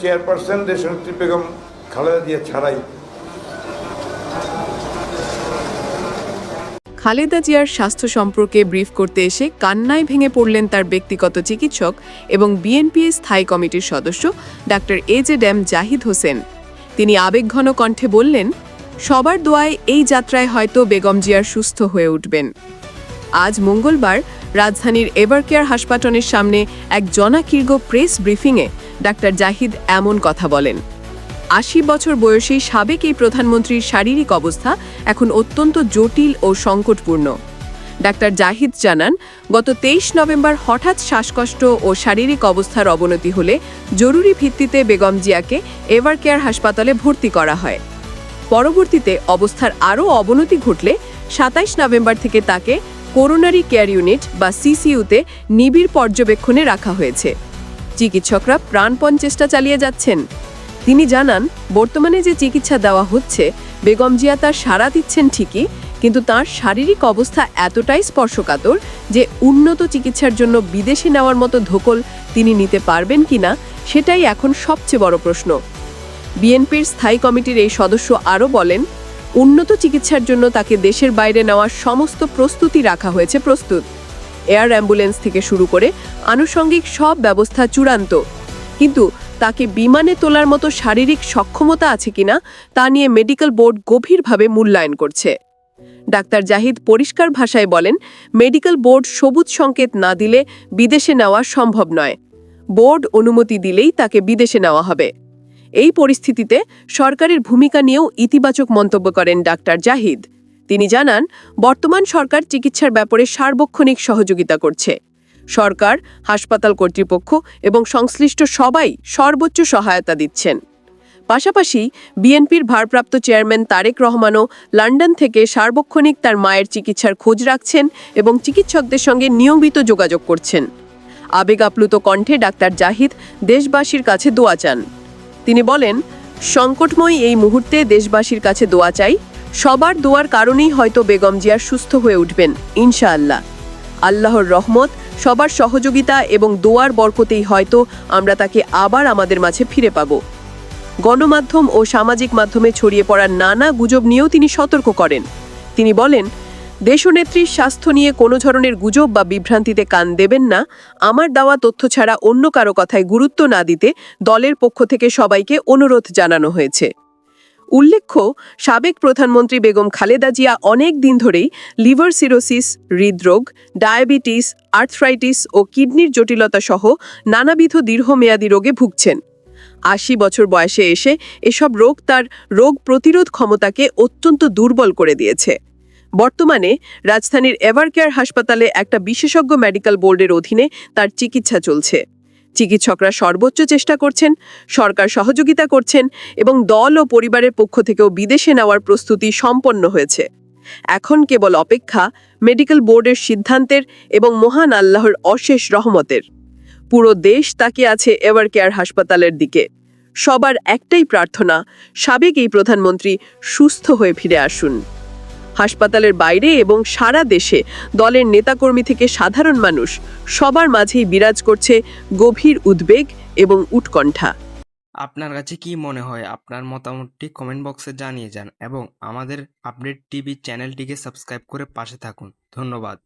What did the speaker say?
Chairperson দেশনেত্রী বেগম খালেদা জিয়া ছাড়াই। খালেদা জিয়ার স্বাস্থ্য সম্পর্কে ব্রিফ করতে এসে কান্নায় ভেঙে পড়লেন তার ব্যক্তিগত চিকিৎসক এবং বিএনপি স্থায়ী কমিটির সদস্য doctor A Z M Zahid Hossain. তিনি আবেগঘন কণ্ঠে বললেন, সবার দোয়ায় এই যাত্রায় হয়তো বেগম জিয়ার সুস্থ হয়ে উঠবেন। আজ মঙ্গলবার রাজধানীর এভারকেয়ার হাসপাতালের সামনে এক জনাকীর্ঘ প্রেস ব্রিফিংয়ে ডাক্তার জাহিদ এমন কথা বলেন। আশি বছর বয়সী সাবেক এই প্রধানমন্ত্রীর শারীরিক অবস্থা এখন অত্যন্ত জটিল ও সংকটপূর্ণ। ডাক্তার জাহিদ জানান, গত তেইশ নভেম্বর হঠাৎ শ্বাসকষ্ট ও শারীরিক অবস্থার অবনতি হলে জরুরি ভিত্তিতে বেগম জিয়াকে এভারকেয়ার হাসপাতালে ভর্তি করা হয়। পরবর্তীতে অবস্থার আরও অবনতি ঘটলে সাতাইশ নভেম্বর থেকে তাকে করোনারি কেয়ার ইউনিট বা সিসিইউতে নিবিড় পর্যবেক্ষণে রাখা হয়েছে। চিকিৎসকরা প্রাণপণ চেষ্টা চালিয়ে যাচ্ছেন। তিনি জানান, বর্তমানে যে চিকিৎসা দেওয়া হচ্ছে, বেগম জিয়া তার সাড়া দিচ্ছেন ঠিকই, কিন্তু তার শারীরিক অবস্থা এতটাই স্পর্শকাতর যে উন্নত চিকিৎসার জন্য বিদেশে নেওয়ার মতো ধকল তিনি নিতে পারবেন কিনা, সেটাই এখন সবচেয়ে বড় প্রশ্ন। বিএনপির স্থায়ী কমিটির এই সদস্য আরও বলেন, উন্নত চিকিৎসার জন্য তাকে দেশের বাইরে নেওয়ার সমস্ত প্রস্তুতি রাখা হয়েছে প্রস্তুত। এয়ার অ্যাম্বুলেন্স থেকে শুরু করে আনুষঙ্গিক সব ব্যবস্থা চূড়ান্ত। কিন্তু তাকে বিমানে তোলার মতো শারীরিক সক্ষমতা আছে কিনা তা নিয়ে মেডিকেল বোর্ড গভীরভাবে মূল্যায়ন করছে। ডাক্তার জাহিদ পরিষ্কার ভাষায় বলেন, মেডিকেল বোর্ড সবুজ সংকেত না দিলে বিদেশে নেওয়া সম্ভব নয়। বোর্ড অনুমতি দিলেই তাকে বিদেশে নেওয়া হবে। এই পরিস্থিতিতে সরকারের ভূমিকা নিয়েও ইতিবাচক মন্তব্য করেন ডাক্তার জাহিদ। তিনি জানান, বর্তমান সরকার চিকিৎসার ব্যাপারে সার্বক্ষণিক সহযোগিতা করছে। সরকার, হাসপাতাল কর্তৃপক্ষ এবং সংশ্লিষ্ট সবাই সর্বোচ্চ সহায়তা দিচ্ছেন। পাশাপাশি, বিএনপির ভারপ্রাপ্ত চেয়ারম্যান তারেক রহমানও লন্ডন থেকে সার্বক্ষণিক তার মায়ের চিকিৎসার খোঁজ রাখছেন এবং চিকিৎসকদের সঙ্গে নিয়মিত যোগাযোগ করছেন। আবেগ আপ্লুত কণ্ঠে ডাক্তার জাহিদ দেশবাসীর কাছে দোয়া চান। তিনি বলেন, সংকটময় এই মুহূর্তে দেশবাসীর কাছে দোয়া চাই সবার দোয়ার কারণেই হয়তো বেগম জিয়ার সুস্থ হয়ে উঠবেন, ইনশাআল্লাহ। আল্লাহর রহমত, সবার সহযোগিতা এবং দোয়ার বরকতেই হয়তো আমরা তাকে আবার আমাদের মাঝে ফিরে পাব। গণমাধ্যম ও সামাজিক মাধ্যমে ছড়িয়ে পড়া নানা গুজব নিয়েও তিনি সতর্ক করেন। তিনি বলেন দেশনেত্রীর স্বাস্থ্য নিয়ে কোনো ধরনের গুজব বা বিভ্রান্তিতে কান দেবেন না। আমার দেওয়া তথ্য ছাড়া অন্য কারও কথায় গুরুত্ব না দিতে দলের পক্ষ থেকে সবাইকে অনুরোধ জানানো হয়েছে। উল্লেখ্য, সাবেক প্রধানমন্ত্রী বেগম খালেদা জিয়া অনেক দিন ধরেই লিভার সিরোসিস, হৃদরোগ, ডায়াবেটিস, আর্থ্রাইটিস ও কিডনির জটিলতা সহ নানাবিধ দীর্ঘমেয়াদী রোগে ভুগছেন। আশি বছর বয়সে এসে এসব রোগ তার রোগ প্রতিরোধ ক্ষমতাকে অত্যন্ত দুর্বল করে দিয়েছে। বর্তমানে রাজধানীর এভারকেয়ার হাসপাতালে একটা বিশেষজ্ঞ মেডিকেল বোর্ডের অধীনে তার চিকিৎসা চলছে। চিকিৎসকরা সর্বোচ্চ চেষ্টা করছেন, সরকার সহযোগিতা করছেন এবং দল ও পরিবারের পক্ষ থেকেও বিদেশে নেওয়ার প্রস্তুতি সম্পন্ন হয়েছে। এখন কেবল অপেক্ষা মেডিকেল বোর্ডের সিদ্ধান্তের এবং মহান আল্লাহর অশেষ রহমতের। পুরো দেশ তাকিয়ে আছে এভারকেয়ার হাসপাতালের দিকে। সবার একটাই প্রার্থনা, সাবেক এই প্রধানমন্ত্রী সুস্থ হয়ে ফিরে আসুন। হাসপাতালের বাইরে এবং সারা দেশে দলের নেতাকর্মী থেকে সাধারণ মানুষ সবার মাঝেই বিরাজ করছে গভীর উদ্বেগ এবং উৎকণ্ঠা। আপনার কাছে কি মনে হয়? আপনার মতামতটি কমেন্ট বক্সে জানিয়ে যান এবং আমাদের আপডেট টিভি চ্যানেলটিকে সাবস্ক্রাইব করে পাশে থাকুন। ধন্যবাদ।